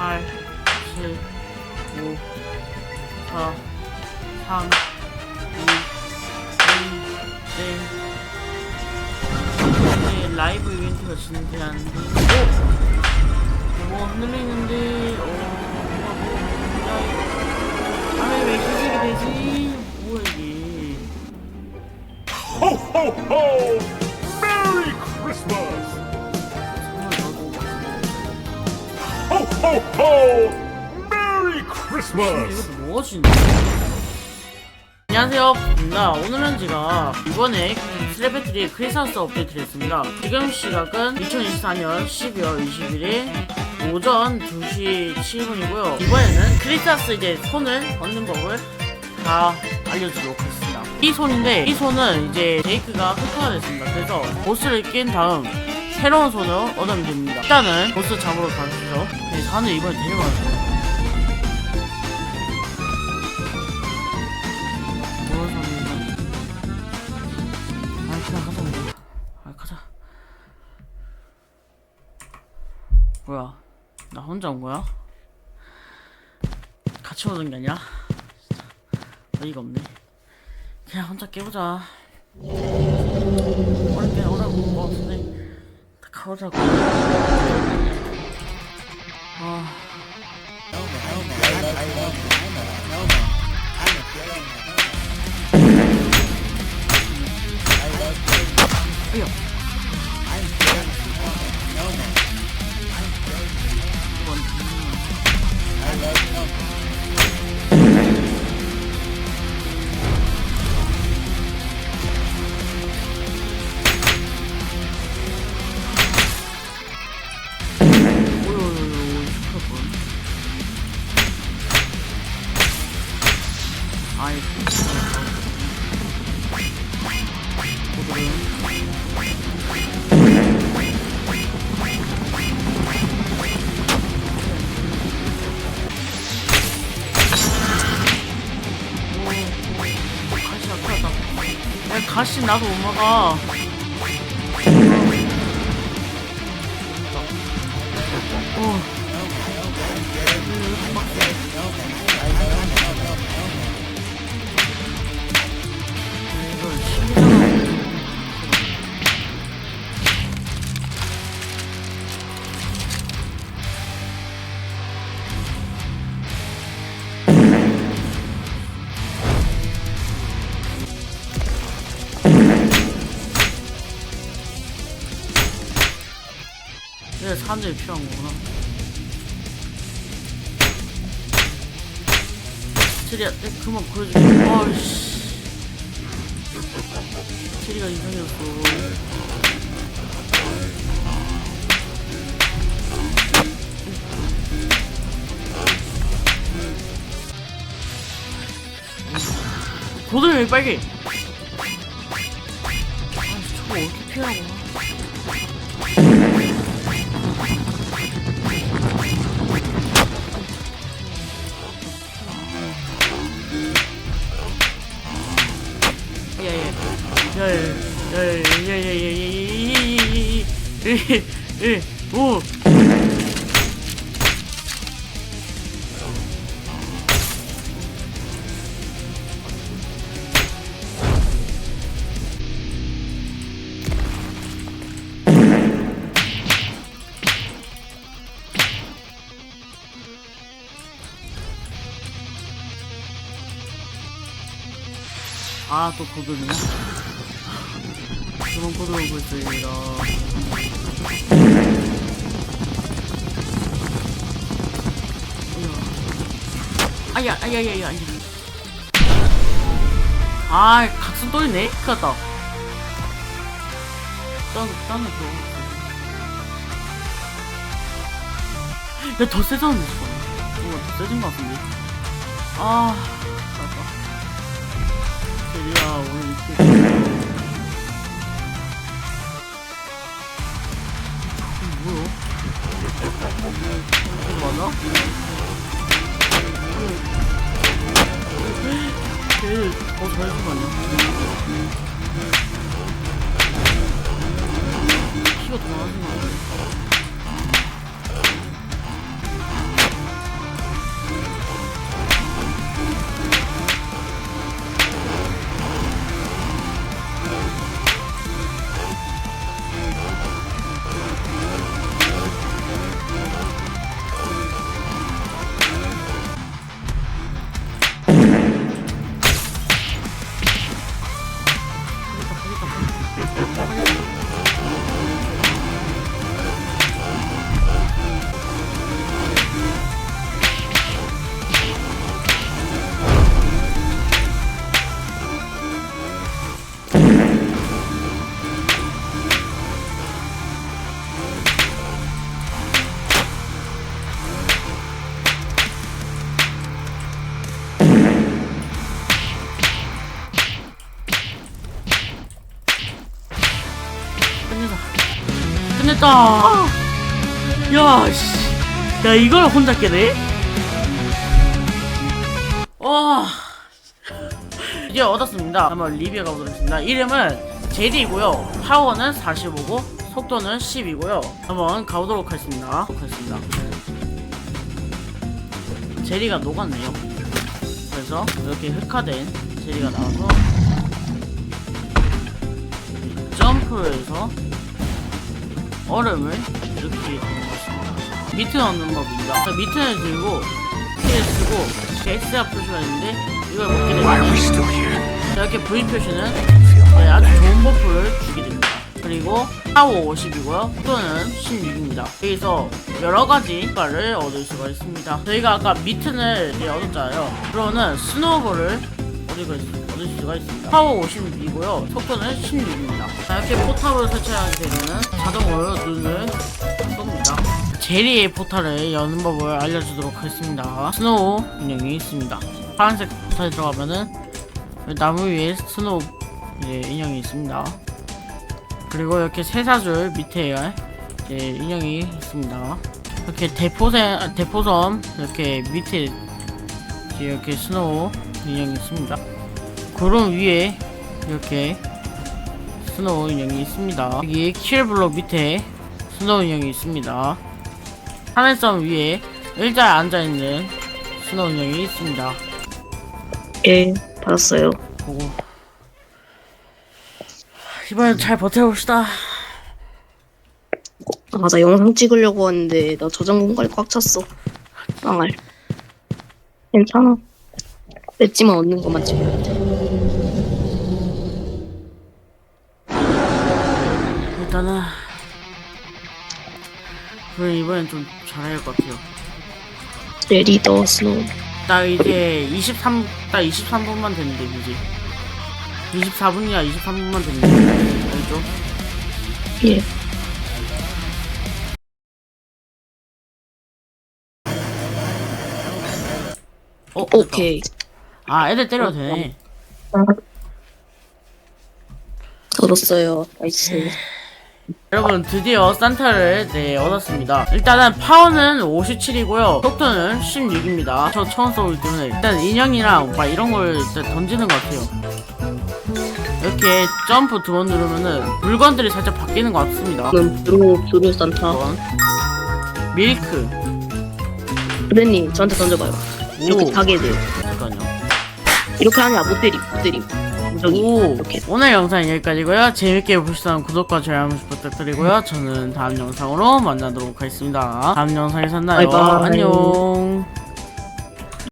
8, 7, 5, 4, 3, 2, 1, 0. 네, 라이브 이벤트가 진행되는데, 오! 뭐 흔들리는데, 어, 뭐가 뭐, 아왜 왜 희색이 되지? 뭐야 이게. Ho! Christmas! 이것도 무엇인데? 안녕하세요. 반갑습니다. 오늘은 제가 이번에 슬래베트리 크리스마스 업데이트를 했습니다. 지금 시각은 2024년 12월 21일 오전 2시 7분이고요. 이번에는 크리스마스 이제 손을 얻는 법을 다 알려주도록 하겠습니다. 이 손인데 이 손은 이제 제이크가 흑화가 됐습니다. 그래서 보스를 깬 다음 새로운 손을 얻으면 됩니다. 일단은 보스 잡으러 가시죠. 네, 산을 이번에 데려가세요. 혼자 온 거야? 같이 오는 게 아니야? 진짜 어이가 없네 그냥 혼자 깨보자 원래 그냥 오라고 뭐 같은데 다 가보자고 아이, 야, 가시 나도 못 막아. 어. 이 사람들이 필요한 거구나. 체리야, 내 그만 보여줄게. 아이씨. 이상해졌어. 도들 왜 빨개? 아, 저거 어떻게 피하고? 오. 아, 또 고등이야? 그만 고등 오고 있습니다. 아야, 아야, 아야, 아야. 아, 각성 또 있네? 큰일 났다. 딴, 딴, 거. 야, 더 세졌는데, 저거. 어, 더 세진 것 같은데. 아, 났다. 제리야, 오늘 이렇게. 맞아? 걔, 더 잘해준? 피가 더 많아진 거 아니야? 됐다. 야, 씨. 야, 이걸 혼자 깨네? 와. 이제 얻었습니다. 한번 리뷰해 가보도록 하겠습니다. 이름은 제리고요. 파워는 45고 속도는 10이고요. 한번 가보도록 하겠습니다. 하겠습니다. 제리가 녹았네요. 그래서 이렇게 흑화된 제리가 나와서 점프를 해서 얼음을 이렇게 넣는 것입니다. 미트 넣는 법입니다. 자, 미트를 들고 키를 쓰고 X가 표시가 있는데 이걸 먹게 되면 자, 이렇게 V 표시는 네, 아주 좋은 버프를 주게 됩니다. 그리고 파워 50이고요. 속도는 16입니다. 여기서 여러 가지 효과를 얻을 수가 있습니다. 저희가 아까 미튼을 얻었잖아요. 그러면 스노우볼을 얻을, 수가 있습니다. 파워 50이고요. 속도는 16입니다. 자, 이렇게 포탑을 설치하게 되면 자동으로 눈을 쏩니다. 제리의 포탈을 여는 법을 알려주도록 하겠습니다. 스노우 인형이 있습니다. 파란색 포탈에 들어가면은 나무 위에 스노우 인형이 있습니다. 그리고 이렇게 쇠사줄 밑에 인형이 있습니다. 이렇게 대포섬 이렇게 밑에 이렇게 스노우 인형이 있습니다. 구름 위에 이렇게 스노우 인형이 있습니다. 여기 킬블록 밑에 스노우 인형이 있습니다. 하늘섬 위에 의자에 앉아있는 스노우 인형이 있습니다. 예, 받았어요. 보고 이번엔 잘 버텨봅시다. 아, 맞아, 영상 찍으려고 하는데 나 저장 공간이 꽉 찼어. 빵알. 괜찮아. 맷지만 얻는 것만 돼. 일단은 그래 이번엔 좀 잘해야 할 것 같아요. 레리더 스노우. 딱 이제 23, 딱 23분만 됐는데 이제 24분이야 23분만 됐는데 알죠? 예. 어, 됐다. 오케이. 아 애들 때려도 되네. 얻었어요. 나이스. 여러분 드디어 산타를 네 얻었습니다. 일단은 파워는 57이고요. 속도는 16입니다. 저 처음 써보기 때문에 일단 인형이랑 막 이런 걸 일단 던지는 것 같아요. 이렇게 점프 두 번 누르면은 물건들이 살짝 바뀌는 것 같습니다. 저는 브루, 브루 산타. 이건 밀크. 브레님, 저한테 던져봐요. 이렇게 오, 가게. 잠깐요. 이렇게 하냐, 못 때림, 못 때림. 저기, 오, 이렇게. 오늘 영상 여기까지고요. 재밌게 보시다면 구독과 좋아요 한 번씩 부탁드리고요. 저는 다음 영상으로 만나도록 하겠습니다. 다음 영상에서 만나요. 바이바이. 안녕.